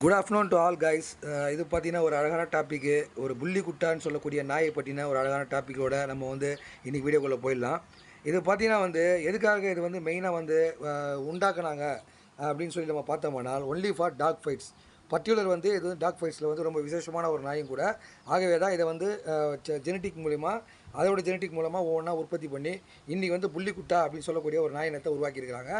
Good afternoon to all guys இது பார்த்தீங்கன்னா ஒரு அழகான டாப்பிக்கு ஒரு புள்ளி குட்டான்னு சொல்லக்கூடிய நாயை பற்றின ஒரு அழகான டாப்பிக்கோட நம்ம வந்து இன்றைக்கி வீடியோக்குள்ளே போயிடலாம். இது பார்த்தீங்கன்னா வந்து எதுக்காக இது வந்து மெயினாக வந்து உண்டாக்குனாங்க அப்படின்னு சொல்லி நம்ம பார்த்தோம்னால் only for dog fights particular வந்து இது வந்து டாக் ஃபைட்ஸில் வந்து ரொம்ப விசேஷமான ஒரு நாயும் கூட. ஆகவே தான் இதை வந்து ஜெனட்டிக் மூலிமா அதோட ஜெனட்டிக் மூலமாக ஒவ்வொன்றா உற்பத்தி பண்ணி இன்றைக்கி வந்து புள்ளிக்குட்டா அப்படின்னு சொல்லக்கூடிய ஒரு நாயினத்தை உருவாக்கியிருக்கிறாங்க.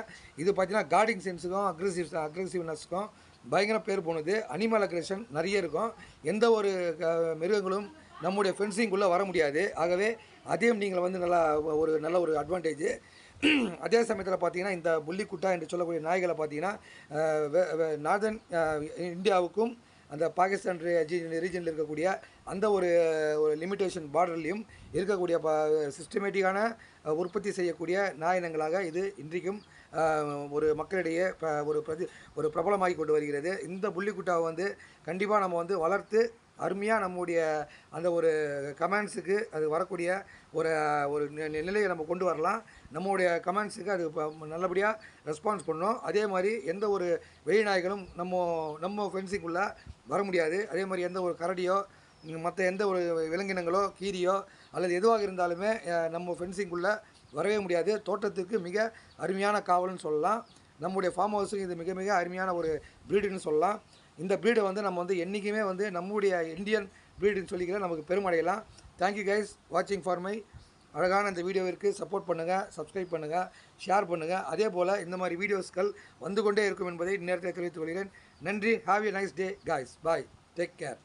இது பார்த்தீங்கன்னா கார்டிங் சென்ஸுக்கும் அக்ரெசிவ் அக்ரெசிவ்னஸுக்கும் பயங்கர பேர் போனது. அனிமல் அக்ரேஷன் நிறைய இருக்கும். எந்த ஒரு க- மிருகங்களும் நம்முடைய ஃபென்சிங்குள்ளே வர முடியாது. ஆகவே அதையும் நீங்கள் வந்து நல்லா ஒரு நல்ல ஒரு அட்வான்டேஜ் அதே சமயத்தில் பார்த்தீங்கன்னா இந்த புள்ளிக்குட்டா என்று சொல்லக்கூடிய நாய்களை பார்த்தீங்கன்னா நார்தன் இந்தியாவுக்கும் அந்த பாகிஸ்தான் ரீஜனில் இருக்கக்கூடிய அந்த ஒரு ஒரு லிமிட்டேஷன் பார்டர்லேயும் இருக்கக்கூடிய ப சிஸ்டமேட்டிக்கான உற்பத்தி செய்யக்கூடிய நாயினங்களாக இது இன்றைக்கும் ஒரு மக்களிடையே ப- ஒரு பிரதி ஒரு பிரபலமாகி கொண்டு வருகிறது. இந்த புள்ளிக்குட்டாவை வந்து கண்டிப்பாக நம்ம வந்து வளர்த்து அருமையாக நம்முடைய அந்த ஒரு கமெண்ட்ஸுக்கு அது வரக்கூடிய ஒரு ஒரு நிலையை நம்ம கொண்டு வரலாம். நம்முடைய கமெண்ட்ஸுக்கு அது ப- நல்லபடியாக ரெஸ்பான்ஸ் பண்ணோம் அதே மாதிரி எந்த ஒரு வெளிநாய்களும் நம்ம நம்ம ஃபென்சிங்குள்ளே வர முடியாது. அதே மாதிரி எந்த ஒரு கரடியோ மற்ற எந்த ஒரு விலங்கினங்களோ கீரியோ அல்லது எதுவாக இருந்தாலுமே நம்ம ஃபென்சிங்குள்ளே வரவே முடியாது. தோட்டத்துக்கு மிக அருமையான காவல்னு சொல்லலாம். நம்முடைய ஃபார்ம் ஹவுஸுக்கு இது மிக மிக அருமையான ஒரு ப்ரீடுன்னு சொல்லலாம். இந்த ப்ரீடை வந்து நம்ம வந்து என்றைக்குமே வந்து நம்முடைய இந்தியன் ப்ரீடுன்னு சொல்லிக்கிற நமக்கு பெருமடையலாம். தேங்க்யூ கைஸ் வாட்சிங் ஃபார் மை அழகான இந்த வீடியோவிற்கு சப்போர்ட் பண்ணுங்கள் சப்ஸ்கிரைப் பண்ணுங்கள் ஷேர் பண்ணுங்கள் அதே போல் இந்த மாதிரி வீடியோஸ்கள் வந்து கொண்டே இருக்கும் என்பதை நேரத்தில் தெரிவித்துக் கொள்கிறேன். நன்றி. Have a nice day guys bye take care